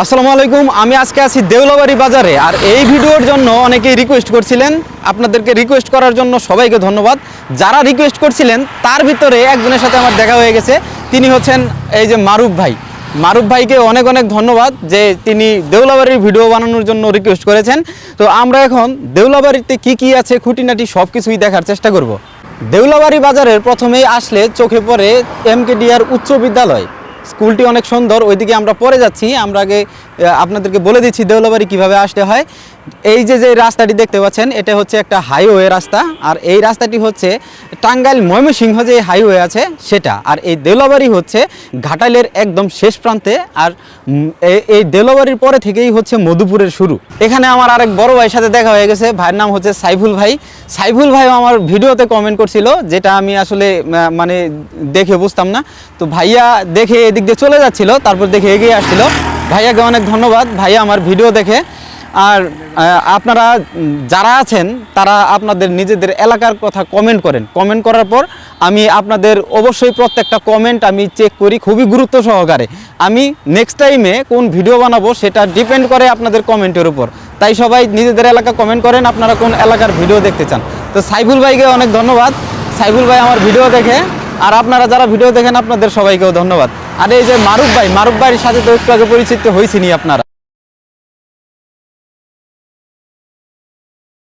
আসসালামু আলাইকুম, আমি আজকে আছি দেউলাবাড়ি বাজারে। আর এই ভিডিওর জন্য অনেকেই রিকোয়েস্ট করছিলেন। আপনাদেরকে রিকোয়েস্ট করার জন্য সবাইকে ধন্যবাদ। যারা রিকোয়েস্ট করছিলেন, তার ভিতরে একজনের সাথে আমার দেখা হয়ে গেছে। তিনি হচ্ছেন এই যে মারুফ ভাই। মারুফ ভাইকে অনেক অনেক ধন্যবাদ যে তিনি দেউলাবাড়ির ভিডিও বানানোর জন্য রিকোয়েস্ট করেছেন। তো আমরা এখন দেউলাবাড়িতে কি কি আছে, খুঁটিনাটি সব কিছুই দেখার চেষ্টা করব। দেউলাবাড়ি বাজারের প্রথমেই আসলে চোখে পড়ে এম কে এমকেডিআর উচ্চ বিদ্যালয়। স্কুলটি অনেক সুন্দর, ওইদিকে আমরা পরে যাচ্ছি। আমরা আগে আপনাদেরকে বলে দিচ্ছি দেউলাবাড়ি কীভাবে আসতে হয়। এই যে যে রাস্তাটি দেখতে পাচ্ছেন, এটা হচ্ছে একটা হাইওয়ে রাস্তা, আর এই রাস্তাটি হচ্ছে টাঙ্গাইল ময়মনসিংহ যে হাইওয়ে আছে সেটা। আর এই দেউলাবাড়ি হচ্ছে ঘাটালের একদম শেষ প্রান্তে, আর এই দেউলাবাড়ির পরে থেকেই হচ্ছে মধুপুরের শুরু। এখানে আমার আরেক বড় ভাইয়ের সাথে দেখা হয়ে গেছে, ভাইয়ের নাম হচ্ছে সাইফুল ভাই। সাইফুল ভাই আমার ভিডিওতে কমেন্ট করছিল, যেটা আমি আসলে মানে দেখে বুঝতাম না। তো ভাইয়া দেখে এদিক দিয়ে চলে যাচ্ছিল, তারপর দেখে এগিয়ে আসছিল। ভাইয়াকে অনেক ধন্যবাদ। ভাইয়া আমার ভিডিও দেখে আর আপনারা যারা আছেন, তারা আপনাদের নিজেদের এলাকার কথা কমেন্ট করেন। কমেন্ট করার পর আমি আপনাদের অবশ্যই প্রত্যেকটা কমেন্ট আমি চেক করি খুবই গুরুত্ব সহকারে। আমি নেক্সট টাইমে কোন ভিডিও বানাবো সেটা ডিপেন্ড করে আপনাদের কমেন্টের উপর। তাই সবাই নিজেদের এলাকা কমেন্ট করেন, আপনারা কোন এলাকার ভিডিও দেখতে চান। তো সাইফুল ভাইকে অনেক ধন্যবাদ। সাইফুল ভাই আমার ভিডিও দেখে, আর আপনারা যারা ভিডিও দেখেন, আপনাদের সবাইকেও ধন্যবাদ। আর এই যে মারুফ ভাই, মারুফ ভাইয়ের সাথে তো একটু আগে পরিচিত হয়েছিনি আপনারা।